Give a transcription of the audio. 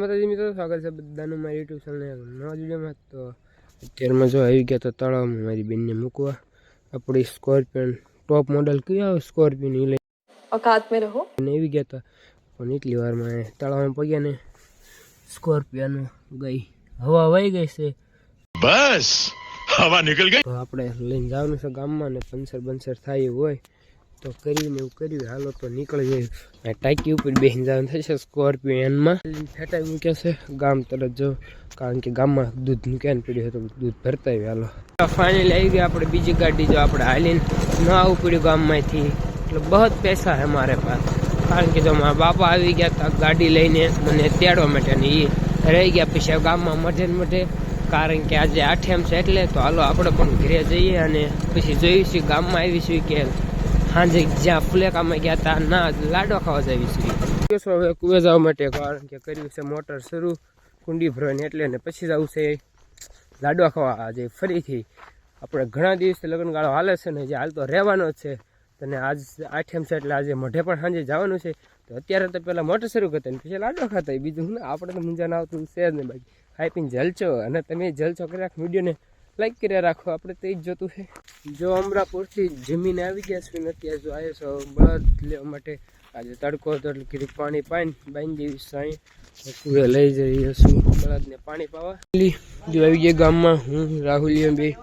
માતાજી મિત્રો સ્વાગત છે બધાનું મારી યુટ્યુબ ચેનલ નવા વિડીયોમાં તો અત્યારમાં જો આવી ગયા તો તળાવમાં મારી બેનને મૂકવા. આપણી સ્કોર્પિયન ટોપ મોડલ કયો સ્કોર્પિયન એ લઈ. અકાત મે રહો. ને આવી ગયા તો પણ એટલી વારમાં તળાવમાં પગ્યા ને સ્કોર્પિયન ગઈ. હવા વહી ગઈ છે. બસ હવા નીકળી ગઈ. તો આપણે લઈને જવાનું છે ગામમાં ને પંચર બંસર થાય હોય. તો કરીને એવું કર્યું. હાલો તો નીકળી જાય આ ટાંકી ઉપર બેસીને જવાનું થશે સ્કોર્પિયનમાં ફેટાઈ મૂક્યા છે. ગામ તરફ જો. કારણ કે ગામમાં દૂધ મૂક્યા પડ્યું હતું. દૂધ ભરતા હાલો. ફાઇનલી આવી ગયા આપણે બીજી ગાડી જો આપણે હાલીને. ન આવવું પડ્યું ગામમાંથી. એટલે બહુ જ પૈસા છે મારે પાસે. કારણ કે જો મારા બાપા આવી ગયા હતા ગાડી લઈને મને તેડવા માટે ને એ રહી ગયા. પછી ગામમાં મઢે ને મઢે. કારણ કે આજે આઠેમ છે એટલે તો હાલો આપણે પણ ઘરે જઈએ અને પછી જોઈશું ગામમાં આવીશું કે સાંજે જ્યાં ફુલેકામાં ગયા હતા ના લાડો ખાવા જઈશું જઈશું હવે કુવે જવા માટે કારણ કે કર્યું છે મોટર શરૂ, કુંડી ભરવાની એટલે ને પછી જવું છે લાડવા ખાવા આજે ફરીથી. આપણે ઘણા દિવસે લગ્નગાળો હાલે છે ને, જે હાલ તો રહેવાનો જ છે. અને આજ આઠમ છે એટલે આજે મોઢે પણ સાંજે જવાનું છે. તો અત્યારે તો પહેલાં મોટર શરૂ કરતા ને પછી લાડવા ખાતા. બીજું આપણે તો મુંજાને આવતું છે જ ને, બાકી ખાઈ પીને જલચો અને તમે જલચો કરી રાખો વિડીયોને. લાઈક કર્યા રાખો, આપણે તો જ જોતું છે. જો અમરાપુરથી જમીને આવી ગયા છું ને અત્યારે જો આવ્યો છો બળદ લેવા માટે. આજે તડકો હતો પાણી પાઈને બાંધી દેવી સાંઈ કુએ લઈ જઈએ છું બળદને પાણી પાવા. જો આવી ગયા ગામમાં, હું, રાહુલ બે.